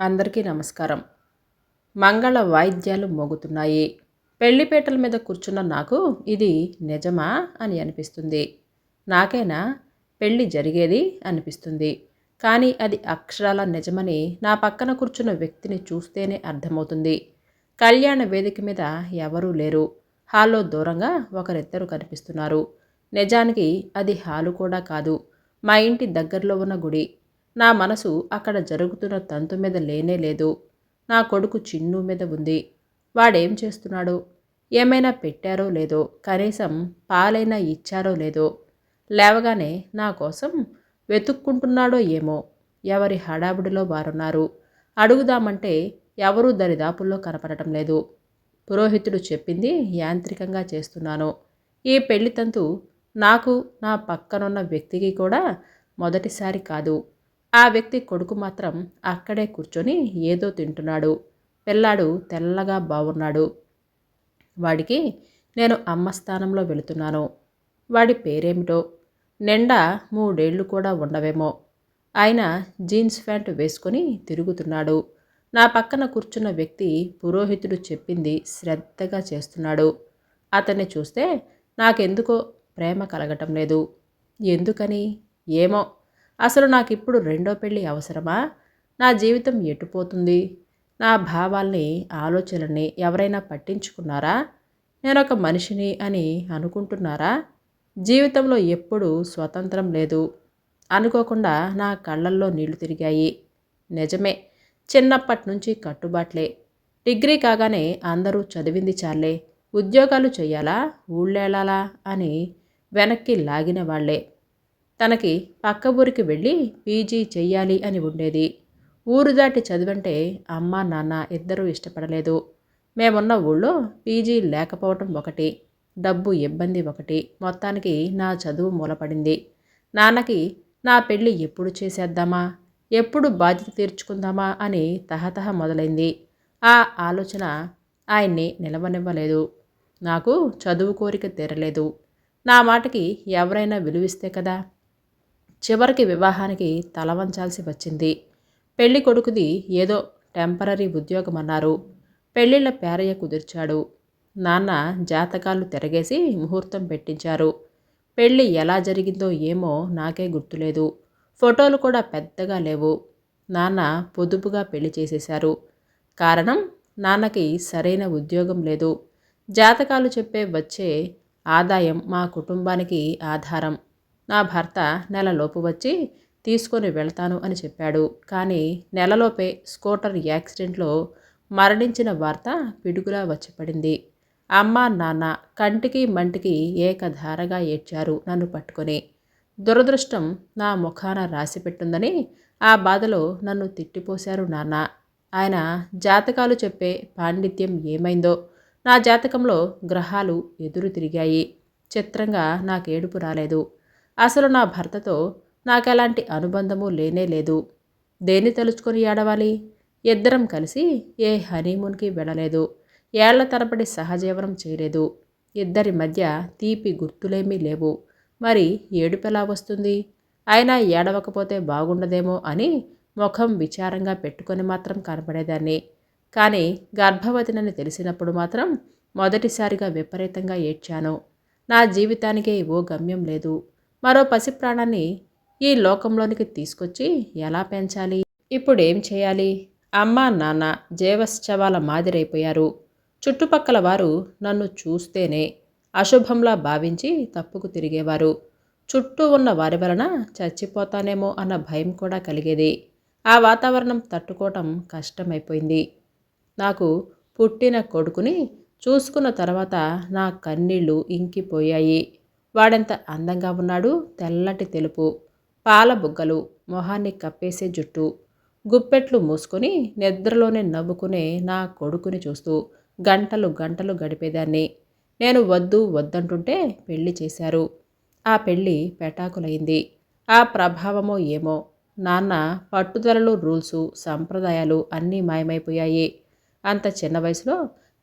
అందరికీ నమస్కారం. మంగళ వాయిద్యాలు మోగుతున్నాయి. పెళ్ళిపేటల మీద కూర్చున్న నాకు ఇది నిజమా అని అనిపిస్తుంది. నాకైనా పెళ్ళి జరిగేది అనిపిస్తుంది. కానీ అది అక్షరాల నిజమని నా పక్కన కూర్చున్న వ్యక్తిని చూస్తేనే అర్థమవుతుంది. కళ్యాణ వేదిక మీద ఎవరూ లేరు. హాల్లో దూరంగా ఒకరిద్దరు కనిపిస్తున్నారు. నిజానికి అది హాలు కూడా కాదు. మా ఇంటి దగ్గరలో ఉన్న గుడి. నా మనసు అక్కడ జరుగుతున్న తంతు మీద లేనే లేదు. నా కొడుకు చిన్ను మీద ఉంది. వాడేం చేస్తున్నాడో? ఏమైనా పెట్టారో లేదో? కనీసం పాలైనా ఇచ్చారో లేదో? లేవగానే నా కోసం వెతుక్కుంటున్నాడో ఏమో? ఎవరి హడాబుడిలో వారున్నారు? అడుగుదామంటే ఎవరూ దరిదాపుల్లో కనపడటం లేదు. పురోహితుడు చెప్పింది యాంత్రికంగా చేస్తున్నాను. ఈ పెళ్ళి తంతు నాకు నా పక్కనున్న వ్యక్తికి కూడా మొదటిసారి కాదు. ఆ వ్యక్తి కొడుకు మాత్రం అక్కడే కూర్చొని ఏదో తింటున్నాడు. పిల్లాడు తెల్లగా బాగున్నాడు వాడికి నేను అమ్మ స్థానంలో వెళుతున్నాను. వాడి పేరేమిటో? నిండా మూడేళ్ళు కూడా ఉండవేమో. ఆయన జీన్స్ ప్యాంటు వేసుకొని తిరుగుతున్నాడు. నా పక్కన కూర్చున్న వ్యక్తి పురోహితుడు చెప్పింది శ్రద్ధగా చేస్తున్నాడు. అతన్ని చూస్తే నాకెందుకో ప్రేమ కలగటం లేదు. ఎందుకని? ఏమో? అసలు నాకు ఇప్పుడు రెండో పెళ్ళి అవసరమా? నా జీవితం ఎటుపోతుంది నా భావాల్ని ఆలోచనల్ని ఎవరైనా పట్టించుకున్నారా? నేను ఒక మనిషిని అని అనుకుంటున్నారా? జీవితంలో ఎప్పుడూ స్వతంత్రం లేదు. అనుకోకుండా నా కళ్ళల్లో నీళ్ళు తిరిగాయి. నిజమే చిన్నప్పటి నుంచి కట్టుబాట్లే. డిగ్రీ కాగానే అందరూ చదివింది చాలే ఉద్యోగాలు చెయ్యాలా? ఊళ్ళేళాలా అని వెనక్కి లాగిన వాళ్ళే తనకి పక్క ఊరికి వెళ్ళి పీజీ చెయ్యాలి అని ఉండేది. ఊరు దాటి చదివంటే అమ్మ నాన్న ఇద్దరూ ఇష్టపడలేదు. మేమున్న ఊళ్ళో పీజీ లేకపోవటం ఒకటి డబ్బు ఇబ్బంది ఒకటి. మొత్తానికి నా చదువు మూలపడింది. నాన్నకి నా పెళ్ళి ఎప్పుడు చేసేద్దామా ఎప్పుడు బాధ్యత తీర్చుకుందామా అని తహతహ మొదలైంది. ఆ ఆలోచన ఆయన్ని నిలవనివ్వలేదు. నాకు చదువు కోరిక తీరలేదు. నా మాటకి ఎవరైనా విలువిస్తే కదా? చివరికి వివాహానికి తల వంచాల్సి వచ్చింది. పెళ్ళి కొడుకుది ఏదో టెంపరీ ఉద్యోగం అన్నారు పెళ్ళిళ్ళ పేరయ్య కుదిర్చాడు. నాన్న జాతకాలు తిరగేసి ముహూర్తం పెట్టించారు. పెళ్ళి ఎలా జరిగిందో ఏమో నాకే గుర్తులేదు. ఫోటోలు కూడా పెద్దగా లేవు. నాన్న పొదుపుగా పెళ్ళి చేసేశారు. కారణం నాన్నకి సరైన ఉద్యోగం లేదు. జాతకాలు చెప్పే వచ్చే ఆదాయం మా కుటుంబానికి ఆధారం. నా భర్త నెలలోపు వచ్చి తీసుకొని వెళ్తాను అని చెప్పాడు. కానీ నెలలోపే స్కూటర్ యాక్సిడెంట్లో మరణించిన వార్త పిడుగులా వచ్చి పడింది. అమ్మ నాన్న కంటికి మంటికి ఏకధారగా ఏడ్చారు నన్ను పట్టుకొని. దురదృష్టం నా ముఖాన రాసిపెట్టుందని ఆ బాధలో నన్ను తిట్టిపోశారు నాన్న. ఆయన జాతకాలు చెప్పే పాండిత్యం ఏమైందో నా జాతకంలో గ్రహాలు ఎదురు తిరిగాయి. చిత్రంగా నాకు ఏడుపు రాలేదు. అసలు నా భర్తతో నాకెలాంటి అనుబంధము లేనే లేదు. దేన్ని తలుచుకొని ఏడవాలి? ఇద్దరం కలిసి ఏ హనీమూన్కి వెళ్ళలేదు. ఏళ్ళ తరబడి సహజీవనం చేయలేదు. ఇద్దరి మధ్య తీపి గుర్తులేమీ లేవు. మరి ఏడుపెలా వస్తుంది? అయినా ఏడవకపోతే బాగుండదేమో అని ముఖం విచారంగా పెట్టుకొని మాత్రం కనపడేదాన్ని. కానీ గర్భవతినని తెలిసినప్పుడు మాత్రం మొదటిసారిగా విపరీతంగా ఏడ్చాను. నా జీవితానికే ఓ గమ్యం లేదు. మరో పసి ప్రాణాన్ని ఈ లోకంలోనికి తీసుకొచ్చి ఎలా పెంచాలి? ఇప్పుడు ఏం చేయాలి? అమ్మ నాన్న జీవశ్చవాల మాదిరైపోయారు. చుట్టుపక్కల వారు నన్ను చూస్తేనే అశుభంలా భావించి తప్పుకు తిరిగేవారు. చుట్టూ ఉన్న వారి వలన చచ్చిపోతానేమో అన్న భయం కూడా కలిగేది. ఆ వాతావరణం తట్టుకోవటం కష్టమైపోయింది. నాకు పుట్టిన కొడుకుని చూసుకున్న తర్వాత నా కన్నీళ్ళు ఇంకిపోయాయి. వాడెంత అందంగా ఉన్నాడు. తెల్లటి తెలుపు పాల బుగ్గలు మొహాన్ని కప్పేసే జుట్టు గుప్పెట్లు మూసుకొని నిద్రలోనే నవ్వుకునే నా కొడుకుని చూస్తూ గంటలు గంటలు గడిపేదాన్ని. నేను వద్దు వద్దంటుంటే పెళ్ళి చేశారు. ఆ పెళ్ళి పెటాకులైంది. ఆ ప్రభావమో ఏమో? నాన్న పట్టుదలలు రూల్సు సంప్రదాయాలు అన్నీ మాయమైపోయాయి. అంత చిన్న వయసులో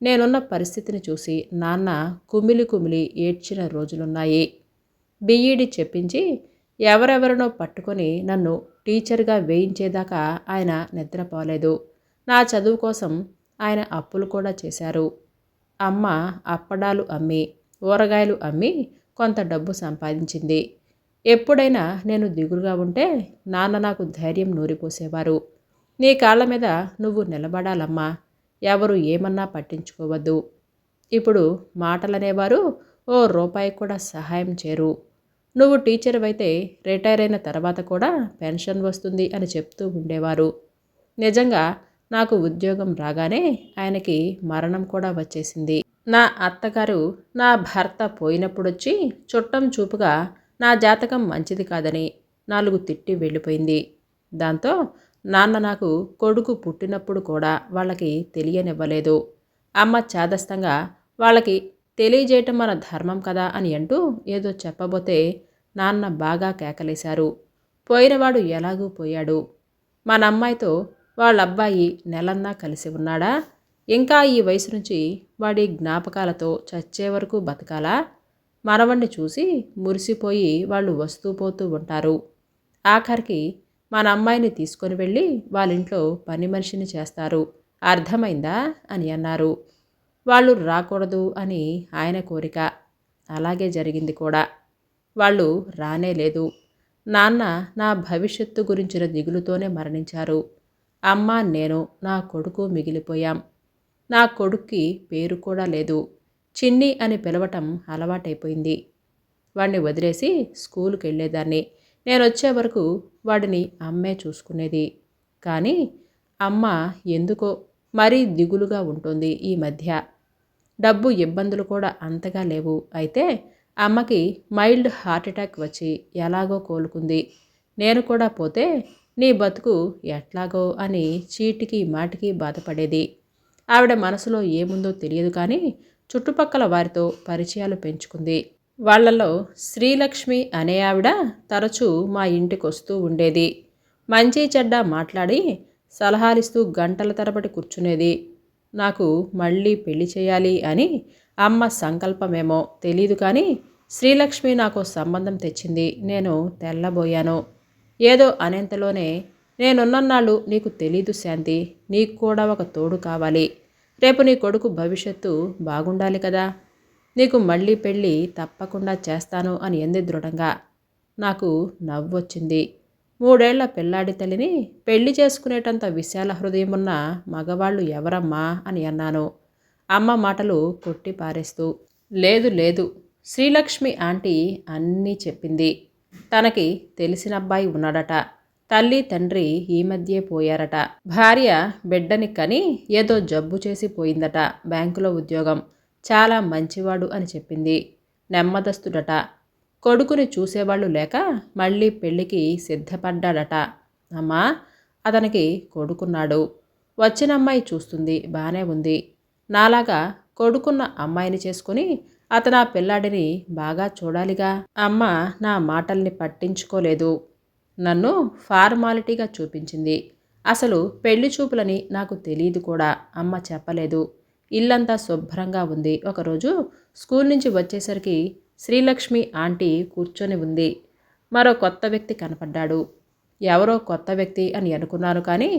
నేనున్న పరిస్థితిని చూసి నాన్న కుమిలి కుమిలి ఏడ్చిన రోజులున్నాయి. బీఈడి చెప్పించి ఎవరెవరినో పట్టుకొని నన్ను టీచర్గా వేయించేదాకా ఆయన నిద్రపోలేదు. నా చదువు కోసం ఆయన అప్పులు కూడా చేశారు. అమ్మ అప్పడాలు అమ్మి ఊరగాయలు అమ్మి కొంత డబ్బు సంపాదించింది. ఎప్పుడైనా నేను దిగులుగా ఉంటే నాన్న నాకు ధైర్యం నూరిపోసేవారు. నీ కాళ్ళ మీద నువ్వు నిలబడాలమ్మా ఎవరు ఏమన్నా పట్టించుకోవద్దు. ఇప్పుడు మాటలనేవారు ఓ రూపాయి కూడా సహాయం చేరు. నువ్వు టీచర్ అయితే రిటైర్ అయిన తర్వాత కూడా పెన్షన్ వస్తుంది అని చెప్తూ ఉండేవారు. నిజంగా నాకు ఉద్యోగం రాగానే ఆయనకి మరణం కూడా వచ్చేసింది. నా అత్తగారు నా భర్త పోయినప్పుడొచ్చి చుట్టం చూపుగా నా జాతకం మంచిది కాదని నాలుగు తిట్టి వెళ్ళిపోయింది. దాంతో నాన్న నాకు కొడుకు పుట్టినప్పుడు కూడా వాళ్ళకి తెలియనివ్వలేదు. అమ్మ చాదస్తంగా వాళ్ళకి తెలియజేయటం మన ధర్మం కదా అని అంటూ ఏదో చెప్పబోతే నాన్న బాగా కేకలేశారు. పోయినవాడు ఎలాగూ పోయాడు. మన అమ్మాయితో వాళ్ళ అబ్బాయి నెలన్నా కలిసి ఉన్నాడా? ఇంకా ఈ వయసు నుంచి వాడి జ్ఞాపకాలతో చచ్చే వరకు బతకాలా? మనవణ్ణి చూసి మురిసిపోయి వాళ్ళు వస్తూ పోతూ ఉంటారు. ఆఖరికి మన అమ్మాయిని తీసుకొని వెళ్ళి వాళ్ళ ఇంట్లో పని మనిషిని చేస్తారు. అర్థమైందా? అని అన్నారు. వాళ్ళు రాకూడదు అని ఆయన కోరిక. అలాగే జరిగింది కూడా. వాళ్ళు రానే లేదు. నాన్న నా భవిష్యత్తు గురించిన దిగులుతోనే మరణించారు. అమ్మ నేను నా కొడుకు మిగిలిపోయాం. నా కొడుక్కి పేరు కూడా లేదు. చిన్ని అని పిలవటం అలవాటైపోయింది. వాణ్ణి వదిలేసి స్కూల్కి వెళ్ళేదాన్ని నేను వచ్చే వరకు వాడిని అమ్మే చూసుకునేది. కానీ అమ్మ ఎందుకో మరీ దిగులుగా ఉంటుంది ఈ మధ్య. డబ్బు ఇబ్బందులు కూడా అంతగా లేవు. అయితే అమ్మకి మైల్డ్ హార్ట్ అటాక్ వచ్చి ఎలాగో కోలుకుంది. నేను కూడా పోతే నీ బతుకు ఎట్లాగో అని చీటికి మాటికి బాధపడేది. ఆవిడ మనసులో ఏముందో తెలియదు కానీ చుట్టుపక్కల వారితో పరిచయాలు పెంచుకుంది. వాళ్ళలో శ్రీలక్ష్మి అనే ఆవిడ తరచూ మా ఇంటికి వస్తూ ఉండేది. మంచి చెడ్డ మాట్లాడి సలహాలిస్తూ గంటల తరబడి కూర్చునేది. నాకు మళ్ళీ పెళ్ళి చేయాలి అని అమ్మ సంకల్పమేమో తెలీదు కానీ శ్రీలక్ష్మి నాకు సంబంధం తెచ్చింది. నేను తెల్లబోయాను. ఏదో అనేంతలోనే నేనున్నన్నాళ్ళు నీకు తెలీదు శాంతి నీకు కూడా ఒక తోడు కావాలి. రేపు నీ కొడుకు భవిష్యత్తు బాగుండాలి కదా. నీకు మళ్ళీ పెళ్ళి తప్పకుండా చేస్తాను అని ఎంది దృఢంగా. నాకు నవ్వొచ్చింది. మూడేళ్ళ పిల్లాడి తల్లిని పెళ్ళి చేసుకునేటంత విశాల హృదయం ఉన్న మగవాళ్ళు ఎవరమ్మా అని అన్నాను. అమ్మ మాటలు కొట్టి పారేస్తూ లేదు లేదు శ్రీలక్ష్మి ఆంటీ అన్నీ చెప్పింది. తనకి తెలిసిన అబ్బాయి ఉన్నాడట. తల్లి తండ్రి ఈ మధ్యే పోయారట. భార్య బిడ్డని కని ఏదో జబ్బు చేసి పోయిందట బ్యాంకులో ఉద్యోగం. చాలా మంచివాడు అని చెప్పింది. నెమ్మదస్తుడట. కొడుకుని చూసేవాళ్ళు లేక మళ్ళీ పెళ్ళికి సిద్ధపడ్డాడట. అమ్మా అతనికి కొడుకున్నాడు. వచ్చిన అమ్మాయి చూస్తుంది బాగానే ఉంది. నాలాగా కొడుకున్న అమ్మాయిని చేసుకుని అతను ఆ పిల్లాడిని బాగా చూడాలిగా. అమ్మ నా మాటల్ని పట్టించుకోలేదు. నన్ను ఫార్మాలిటీగా చూపించింది. అసలు పెళ్ళి చూపులని నాకు తెలియదు కూడా. అమ్మ చెప్పలేదు. ఇల్లంతా శుభ్రంగా ఉంది. ఒకరోజు స్కూల్ నుంచి వచ్చేసరికి శ్రీలక్ష్మి ఆంటీ కూర్చొని ఉంది. మరో కొత్త వ్యక్తి కనపడ్డాడు. ఎవరో కొత్త వ్యక్తి అని అనుకున్నాను కానీ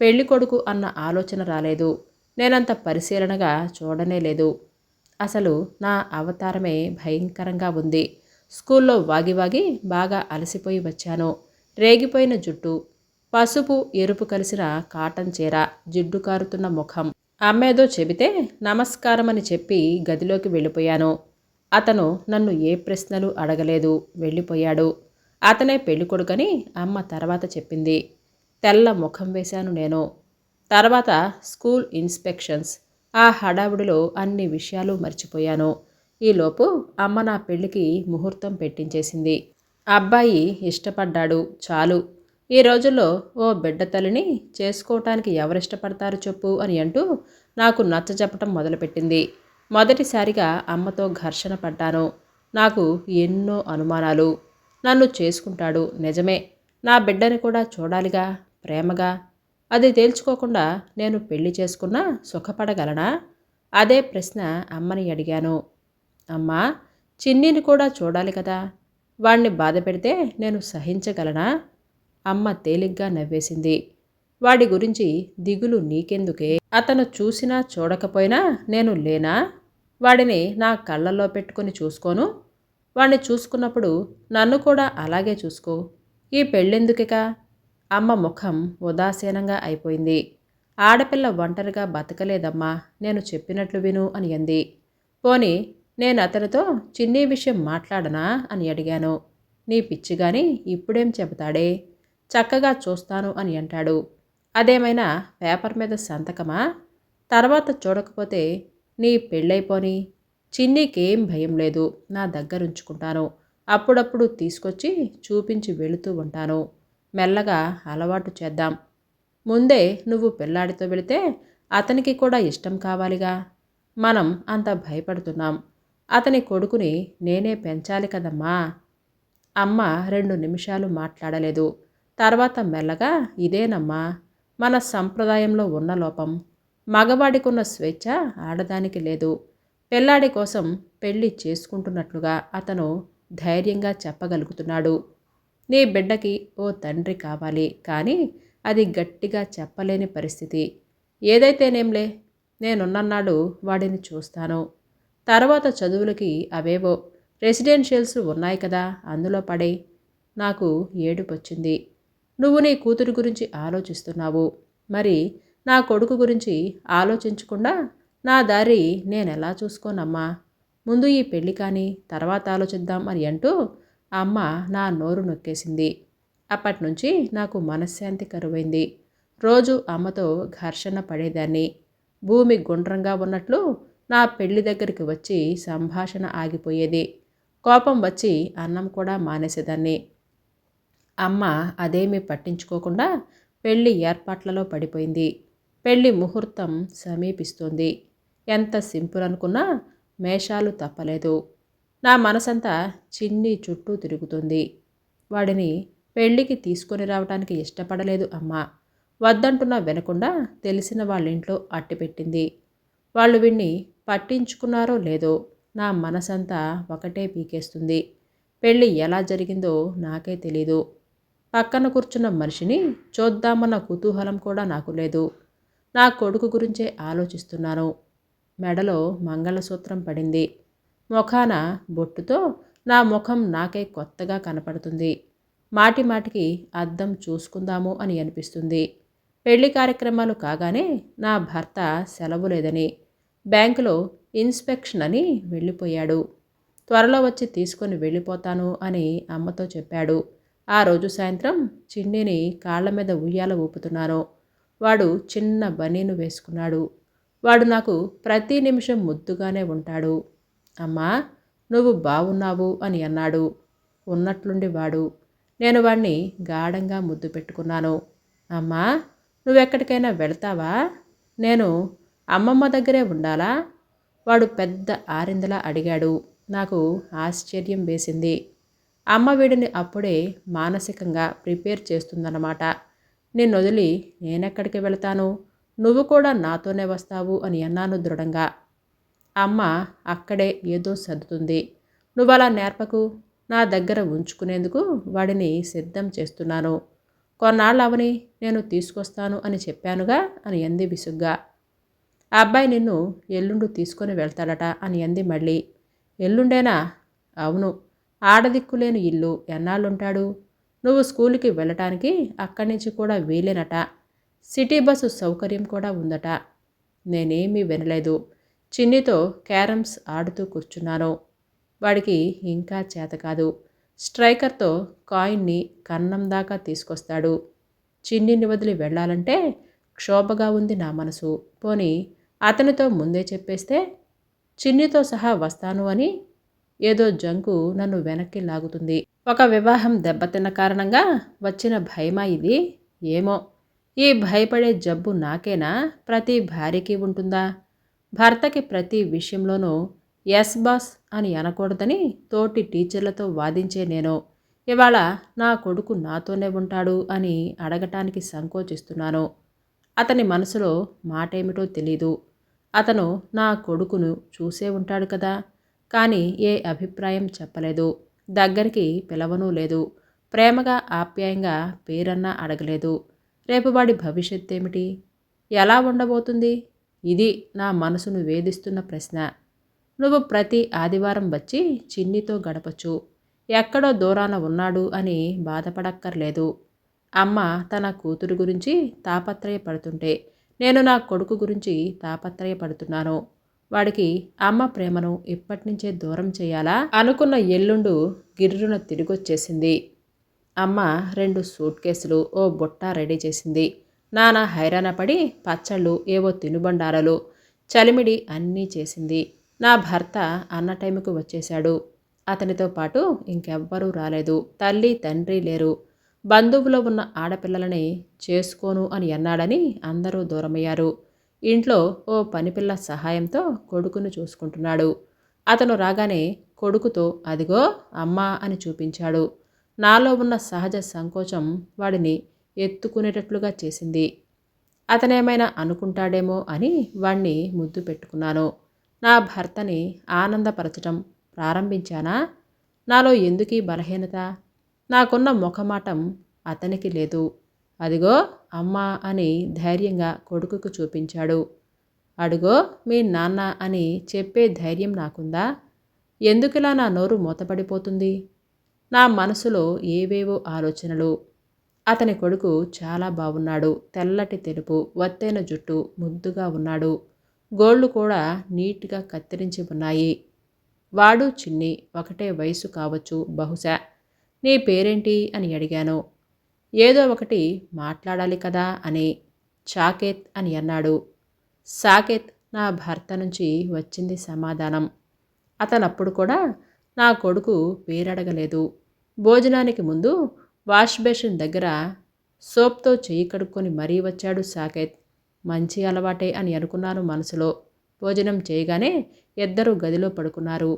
పెళ్ళి కొడుకు అన్న ఆలోచన రాలేదు. నేనంత పరిశీలనగా చూడనే లేదు. అసలు నా అవతారమే భయంకరంగా ఉంది. స్కూల్లో వాగి వాగి బాగా అలసిపోయి వచ్చాను. రేగిపోయిన జుట్టు పసుపు ఎరుపు కలిసిన కాటన్ చీర జిడ్డు కారుతున్న ముఖం అమ్మేదో చెబితే నమస్కారం అని చెప్పి గదిలోకి వెళ్ళిపోయాను. అతను నన్ను ఏ ప్రశ్నలు అడగలేదు. వెళ్ళిపోయాడు. అతనే పెళ్ళికొడుకని అమ్మ తర్వాత చెప్పింది. తెల్ల ముఖం వేశాను నేను. తర్వాత స్కూల్ ఇన్స్పెక్షన్స్. ఆ హడావుడిలో అన్ని విషయాలు మర్చిపోయాను. ఈలోపు అమ్మ నా పెళ్ళికి ముహూర్తం పెట్టించేసింది. అబ్బాయి ఇష్టపడ్డాడు. చాలు. ఈ రోజుల్లో ఓ బిడ్డ తల్లిని చేసుకోవటానికి ఎవరు ఇష్టపడతారు చెప్పు అని అంటూ నాకు నచ్చ చెప్పటం మొదలుపెట్టింది. మొదటిసారిగా అమ్మతో ఘర్షణ పడ్డాను. నాకు ఎన్నో అనుమానాలు. నన్ను చేసుకుంటాడు నిజమే. నా బిడ్డని కూడా చూడాలిగా ప్రేమగా. అది తేల్చుకోకుండా నేను పెళ్ళి చేసుకున్నా సుఖపడగలనా? అదే ప్రశ్న అమ్మని అడిగాను. అమ్మా చిన్నిని కూడా చూడాలి కదా. వాణ్ణి బాధ పెడితే నేను సహించగలనా? అమ్మ తేలిగ్గా నవ్వేసింది. వాడి గురించి దిగులు నీకెందుకే? అతను చూసినా చూడకపోయినా నేను లేనా? వాడిని నా కళ్ళల్లో పెట్టుకొని చూసుకోను. వాడిని చూసుకున్నప్పుడు నన్ను కూడా అలాగే చూసుకో. ఈ పెళ్ళెందుకిక? అమ్మ ముఖం ఉదాసీనంగా అయిపోయింది. ఆడపిల్ల ఒంటరిగా బతకలేదమ్మా నేను చెప్పినట్లు విను అని అంది. పోని నేను అతనితో చిన్ని విషయం మాట్లాడనా అని అడిగాను. నీ పిచ్చిగాని ఇప్పుడేం చెబుతాడే? చక్కగా చూస్తాను అని అంటాడు. అదేమైనా పేపర్ మీద సంతకమా? తర్వాత చూడకపోతే నీ పెళ్ళైపోని. చిన్నీకేం భయం లేదు. నా దగ్గరుంచుకుంటాను. అప్పుడప్పుడు తీసుకొచ్చి చూపించి వెళుతూ ఉంటాను. మెల్లగా అలవాటు చేద్దాం. ముందే నువ్వు పిల్లాడితో వెళితే అతనికి కూడా ఇష్టం కావాలిగా. మనం అంత భయపడుతున్నాం. అతని కొడుకుని నేనే పెంచాలి కదమ్మా. అమ్మ రెండు నిమిషాలు మాట్లాడలేదు. తర్వాత మెల్లగా ఇదేనమ్మా మన సంప్రదాయంలో ఉన్న లోపం. మగవాడికున్న స్వేచ్ఛ ఆడదానికి లేదు. పెళ్ళాడి కోసం పెళ్ళి చేసుకుంటున్నట్లుగా అతను ధైర్యంగా చెప్పగలుగుతున్నాడు. నీ బిడ్డకి ఓ తండ్రి కావాలి కానీ అది గట్టిగా చెప్పలేని పరిస్థితి. ఏదైతేనేంలే నేనున్నన్నాడు వాడిని చూస్తాను. తర్వాత చదువులకి అవేవో రెసిడెన్షియల్స్ ఉన్నాయి కదా అందులో పడే నాకు ఏడుపొచ్చింది. నువ్వు నీ కూతురు గురించి ఆలోచిస్తున్నావు. మరి నా కొడుకు గురించి ఆలోచించకుండా నా దారి నేను ఎలా చూసుకోనమ్మా? ముందు ఈ పెళ్ళి కానీ తర్వాత ఆలోచిద్దాం అని అంటూ అమ్మ నా నోరు నొక్కేసింది. అప్పటి నుంచి నాకు మనశ్శాంతి కరువైంది. రోజు అమ్మతో ఘర్షణ పడేదాన్ని. భూమి గుండ్రంగా ఉన్నట్లు నా పెళ్ళి దగ్గరికి వచ్చి సంభాషణ ఆగిపోయేది. కోపం వచ్చి అన్నం కూడా మానేసేదాన్ని. అమ్మ అదేమీ పట్టించుకోకుండా పెళ్ళి ఏర్పాట్లలో పడిపోయింది. పెళ్ళి ముహూర్తం సమీపిస్తోంది. ఎంత సింపుల్ అనుకున్నా మేషాలు తప్పలేదు. నా మనసంతా చిన్ని చుట్టూ తిరుగుతుంది. వాడిని పెళ్ళికి తీసుకొని రావడానికి ఇష్టపడలేదు అమ్మ. వద్దంటున్నా వినకుండా తెలిసిన వాళ్ళ ఇంట్లో అట్టిపెట్టింది. వాళ్ళు విన్ని పట్టించుకున్నారో లేదో నా మనసంతా ఒకటే పీకేస్తుంది. పెళ్ళి ఎలా జరిగిందో నాకే తెలీదు. పక్కన కూర్చున్న మనిషిని చూద్దామన్న కుతూహలం కూడా నాకు లేదు. నా కొడుకు గురించే ఆలోచిస్తున్నాను. మెడలో మంగళసూత్రం పడింది. ముఖాన బొట్టుతో నా ముఖం నాకే కొత్తగా కనపడుతుంది. మాటి మాటికి అద్దం చూసుకుందాము అని అనిపిస్తుంది. పెళ్ళి కార్యక్రమాలు కాగానే నా భర్త సెలవు లేదని బ్యాంకులో ఇన్స్పెక్షన్ అని వెళ్ళిపోయాడు. త్వరలో వచ్చి తీసుకొని వెళ్ళిపోతాను అని అమ్మతో చెప్పాడు. ఆ రోజు సాయంత్రం చిన్నిని కాళ్ళ మీద ఉయ్యాల ఊపుతున్నాను. వాడు చిన్న బనీను వేసుకున్నాడు. వాడు నాకు ప్రతి నిమిషం ముద్దుగానే ఉంటాడు. అమ్మా నువ్వు బాగున్నావు అని అన్నాడు. ఉన్నట్లుండి వాడు. నేను వాణ్ణి గాఢంగా ముద్దు పెట్టుకున్నాను. అమ్మా నువ్వెక్కడికైనా వెళ్తావా? నేను అమ్మమ్మ దగ్గరే ఉండాలా? వాడు పెద్ద ఆరిందలా అడిగాడు. నాకు ఆశ్చర్యం వేసింది. అమ్మ వీడిని అప్పుడే మానసికంగా ప్రిపేర్ చేస్తుందన్నమాట. నిన్ను వదిలి నేనెక్కడికి వెళతాను? నువ్వు కూడా నాతోనే వస్తావు అని అన్నాను దృఢంగా. అమ్మ అక్కడే ఏదో సర్దుతుంది. నువ్వు అలా నేర్పకు? నా దగ్గర ఉంచుకునేందుకు వాడిని సిద్ధం చేస్తున్నాను. కొన్నాళ్ళు అవని నేను తీసుకొస్తాను అని చెప్పానుగా అని అంది విసుగ్గా. అబ్బాయి నిన్ను ఎల్లుండు తీసుకొని వెళ్తాడట అని అంది మళ్ళీ. ఎల్లుండేనా? అవును. ఆడదిక్కులేని ఇల్లు ఎన్నాళ్ళుంటాడు? నువ్వు స్కూల్కి వెళ్ళటానికి అక్కడి నుంచి కూడా వీలేనట. సిటీ బస్సు సౌకర్యం కూడా ఉందట. నేనేమీ వినలేదు. చిన్నితో క్యారమ్స్ ఆడుతూ కూర్చున్నాను. వాడికి ఇంకా చేత కాదు. స్ట్రైకర్తో కాయిన్ని కన్నం దాకా తీసుకొస్తాడు. చిన్నిని వదిలి వెళ్ళాలంటే క్షోభగా ఉంది నా మనసు. పోని అతనితో ముందే చెప్పేస్తే చిన్నితో సహా వస్తాను అని ఏదో జంకు నన్ను వెనక్కి లాగుతుంది. ఒక వివాహం దెబ్బతిన్న కారణంగా వచ్చిన భయమా ఇది? ఏమో. ఈ భయపడే జబ్బు నాకేనా? ప్రతి భార్యకి ఉంటుందా? భర్తకి ప్రతి విషయంలోనూ ఎస్ బాస్ అని అనకూడదని తోటి టీచర్లతో వాదించే నేను. ఇవాళ నా కొడుకు నాతోనే ఉంటాడు అని అడగటానికి సంకోచిస్తున్నాను. అతని మనసులో మాటేమిటో తెలీదు. అతను నా కొడుకును చూసే ఉంటాడు కదా. కానీ ఏ అభిప్రాయం చెప్పలేదు. దగ్గరికి పిలవనూ లేదు. ప్రేమగా ఆప్యాయంగా పేరన్నా అడగలేదు. రేపు వాడి భవిష్యత్ ఏమిటి ఎలా ఉండబోతుంది? ఇది నా మనసును వేధిస్తున్న ప్రశ్న. నువ్వు ప్రతి ఆదివారం వచ్చి చిన్నితో గడపచ్చు. ఎక్కడో దూరాన ఉన్నాడు అని బాధపడక్కర్లేదు. అమ్మ తన కూతురు గురించి తాపత్రయపడుతుంటే నేను నా కొడుకు గురించి తాపత్రయపడుతున్నాను. వాడికి అమ్మ ప్రేమను ఇప్పటినుంచే దూరం చేయాలా? అనుకున్న ఎల్లుండు గిర్రున తిరిగొచ్చేసింది. అమ్మ రెండు సూట్ కేసులు ఓ బుట్ట రెడీ చేసింది. నానా హైరాణపడి పచ్చళ్ళు ఏవో తినుబండారాలు చలిమిడి అన్నీ చేసింది. నా భర్త అన్న టైంకు వచ్చేశాడు. అతనితో పాటు ఇంకెవ్వరూ రాలేదు. తల్లి తండ్రి లేరు. బంధువులో ఉన్న ఆడపిల్లలని చేసుకోను అని అన్నాడని అందరూ దూరమయ్యారు. ఇంట్లో ఓ పనిపిల్ల సహాయంతో కొడుకును చూసుకుంటున్నాడు. అతను రాగానే కొడుకుతో అదిగో అమ్మా అని చూపించాడు. నాలో ఉన్న సహజ సంకోచం వాడిని ఎత్తుకునేటట్లుగా చేసింది. అతనేమైనా అనుకుంటాడేమో అని వాణ్ణి ముద్దు పెట్టుకున్నాను. నా భర్తని ఆనందపరచటం ప్రారంభించానా? నాలో ఎందుకీ బలహీనత? నాకున్న ముఖమాటం అతనికి లేదు. అదిగో అమ్మా అని ధైర్యంగా కొడుకుకు చూపించాడు. అడుగో మీ నాన్న అని చెప్పే ధైర్యం నాకుందా? ఎందుకులా నా నోరు మూతపడిపోతుంది? నా మనసులో ఏవేవో ఆలోచనలు. అతని కొడుకు చాలా బాగున్నాడు తెల్లటి తెలుపు వత్తైన జుట్టు ముద్దుగా ఉన్నాడు. గోళ్ళు కూడా నీట్గా కత్తిరించి ఉన్నాయి. వాడు చిన్ని ఒకటే వయసు కావచ్చు బహుశా. నీ పేరేంటి అని అడిగాను. ఏదో ఒకటి మాట్లాడాలి కదా అని చాకేత్ అని అన్నాడు. సాకేత్ నా భర్త నుంచి వచ్చింది సమాధానం. అతనప్పుడు కూడా నా కొడుకు పేరడగలేదు. భోజనానికి ముందు వాష్ బేసిన్ దగ్గర సోప్తో చేయి కడుక్కొని మరీ వచ్చాడు సాకేత్. మంచి అలవాటే అని అనుకున్నాను మనసులో. భోజనం చేయగానే ఇద్దరు గదిలో పడుకున్నారు.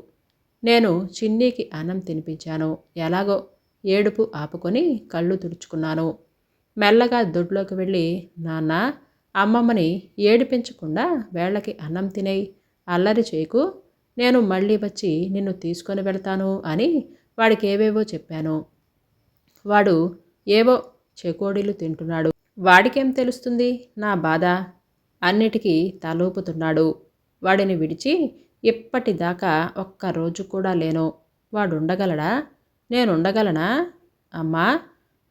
నేను చిన్నీకి అన్నం తినిపించాను. ఎలాగో ఏడుపు ఆపుకొని కళ్ళు తుడుచుకున్నాను. మెల్లగా దొడ్లోకి వెళ్ళి నాన్న అమ్మమ్మని ఏడిపించకుండా వేళ్ళకి అన్నం తినేయి అల్లరి చేయకు. నేను మళ్ళీ వచ్చి నిన్ను తీసుకొని వెళ్తాను అని వాడికి ఏవేవో చెప్పాను. వాడు ఏవో చెకోడీలు తింటున్నాడు. వాడికేం తెలుస్తుంది? నా బాధ? అన్నిటికీ తలూపుతున్నాడు. వాడిని విడిచి ఇప్పటిదాకా ఒక్కరోజు కూడా లేను. వాడుండగలడా? నేనుండగలనా? అమ్మా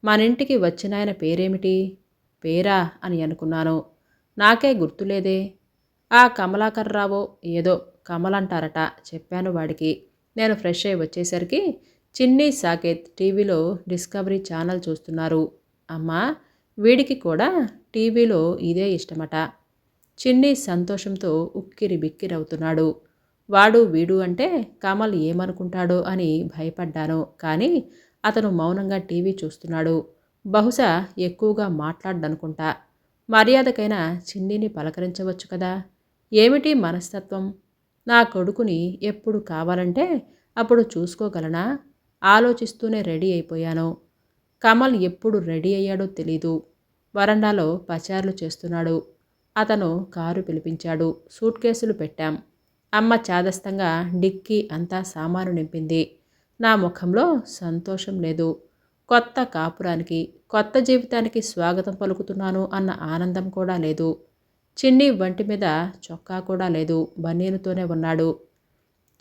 మనింటికి వచ్చిన ఆయన పేరేమిటి? పేరా అని అనుకున్నాను. నాకే గుర్తులేదే. ఆ కమలాకర్రావో ఏదో కమలంటారట చెప్పాను వాడికి. నేను ఫ్రెష్ అయి వచ్చేసరికి చిన్ని సాకేత్ టీవీలో డిస్కవరీ ఛానల్ చూస్తున్నారు. అమ్మా వీడికి కూడా టీవీలో ఇదే ఇష్టమట. చిన్ని సంతోషంతో ఉక్కిరి బిక్కిరవుతున్నాడు వాడు వీడు అంటే కమల్ ఏమనుకుంటాడో అని భయపడ్డాను. కానీ అతను మౌనంగా టీవీ చూస్తున్నాడు. బహుశా ఎక్కువగా మాట్లాడనుకుంటా మర్యాదకైనా చిన్నిని పలకరించవచ్చు కదా? ఏమిటి మనస్తత్వం? నా కొడుకుని ఎప్పుడు కావాలంటే అప్పుడు చూసుకోగలనా? ఆలోచిస్తూనే రెడీ అయిపోయాను. కమల్ ఎప్పుడు రెడీ అయ్యాడో తెలీదు. వరండాలో పచార్లు చేస్తున్నాడు. అతను కారు పిలిపించాడు. సూట్ కేసులు పెట్టాం. అమ్మ చాదస్తంగా డిక్కీ అంతా సామాను నింపింది. నా ముఖంలో సంతోషం లేదు. కొత్త కాపురానికి కొత్త జీవితానికి స్వాగతం పలుకుతున్నాను అన్న ఆనందం కూడా లేదు. చిన్ని వంటి మీద చొక్కా కూడా లేదు. బన్నీనుతోనే ఉన్నాడు.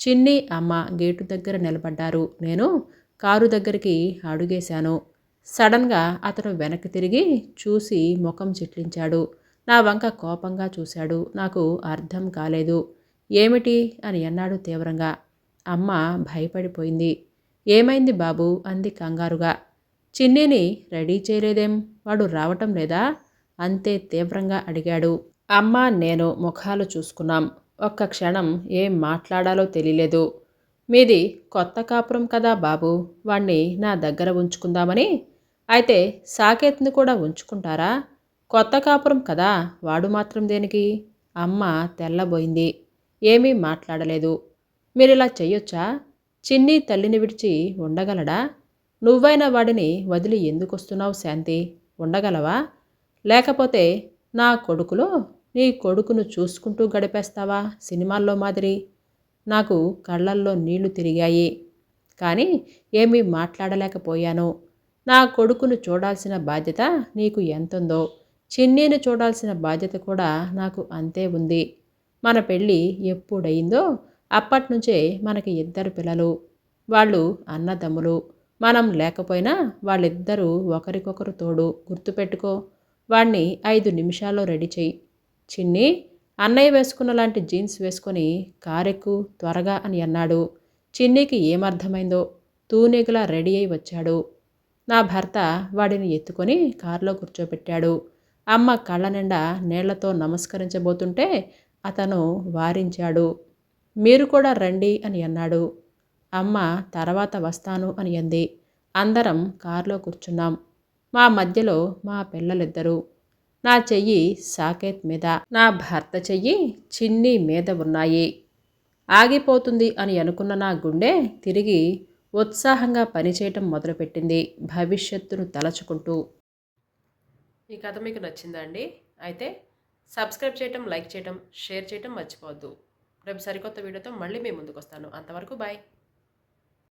చిన్ని అమ్మ గేటు దగ్గర నిలబడ్డారు. నేను కారు దగ్గరికి అడుగేశాను. సడన్గా అతను వెనక్కి తిరిగి చూసి ముఖం చిట్లించాడు. నా వంక కోపంగా చూశాడు. నాకు అర్థం కాలేదు. ఏమిటి? అని అన్నాడు తీవ్రంగా. అమ్మ భయపడిపోయింది. ఏమైంది బాబు? అంది కంగారుగా. చిన్నీని రెడీ చేయలేదేం? వాడు రావటం లేదా? అంతే తీవ్రంగా అడిగాడు. అమ్మ నేను ముఖాలు చూసుకున్నాం. ఒక్క క్షణం ఏం మాట్లాడాలో తెలియలేదు. మీది కొత్త కాపురం కదా బాబు? వాణ్ణి నా దగ్గర ఉంచుకుందామని? అయితే సాకేత్ని కూడా ఉంచుకుంటారా? కొత్త కాపురం కదా? వాడు మాత్రం దేనికి? అమ్మ తెల్లబోయింది. ఏమీ మాట్లాడలేదు. మీరిలా చెయ్యొచ్చా? చిన్ని తల్లిని విడిచి ఉండగలడా? నువ్వైన వాడిని వదిలి ఎందుకు వస్తున్నావు శాంతి? ఉండగలవా? లేకపోతే నా కొడుకులో నీ కొడుకును చూసుకుంటూ గడిపేస్తావా సినిమాల్లో మాదిరి? నాకు కళ్ళల్లో నీళ్ళు తిరిగాయి. కానీ ఏమీ మాట్లాడలేకపోయాను. నా కొడుకును చూడాల్సిన బాధ్యత నీకు ఎంతుందో చిన్నీని చూడాల్సిన బాధ్యత కూడా నాకు అంతే ఉంది. మన పెళ్ళి ఎప్పుడైందో అప్పటినుంచే మనకి ఇద్దరు పిల్లలు. వాళ్ళు అన్నదమ్ములు. మనం లేకపోయినా వాళ్ళిద్దరూ ఒకరికొకరు తోడు గుర్తుపెట్టుకో. వాణ్ణి ఐదు నిమిషాల్లో రెడీ చెయ్యి. చిన్ని అన్నయ్య వేసుకున్న లాంటి జీన్స్ వేసుకొని కారెక్కు త్వరగా అని అన్నాడు. చిన్నికి ఏమర్థమైందో తూనెగులా రెడీ అయి వచ్చాడు. నా భర్త వాడిని ఎత్తుకొని కారులో కూర్చోబెట్టాడు అమ్మ కళ్ళ నిండా నీళ్ళతో నమస్కరించబోతుంటే అతను వారించాడు. మీరు కూడా రండి అని అన్నాడు. అమ్మ తర్వాత వస్తాను అని అంది. అందరం కారులో కూర్చున్నాం. మా మధ్యలో మా పిల్లలిద్దరూ. నా చెయ్యి సాకేత్ మీద నా భర్త చెయ్యి చిన్ని మీద ఉన్నాయి. ఆగిపోతుంది అని అనుకున్న నా గుండె తిరిగి ఉత్సాహంగా పనిచేయటం మొదలుపెట్టింది భవిష్యత్తును తలచుకుంటూ. ఈ కథ మీకు నచ్చిందా అండి? అయితే సబ్స్క్రైబ్ చేయటం లైక్ చేయటం షేర్ చేయటం మర్చిపోవద్దు. రేపు సరికొత్త వీడియోతో మళ్ళీ మీ ముందుకు వస్తాను అంతవరకు బాయ్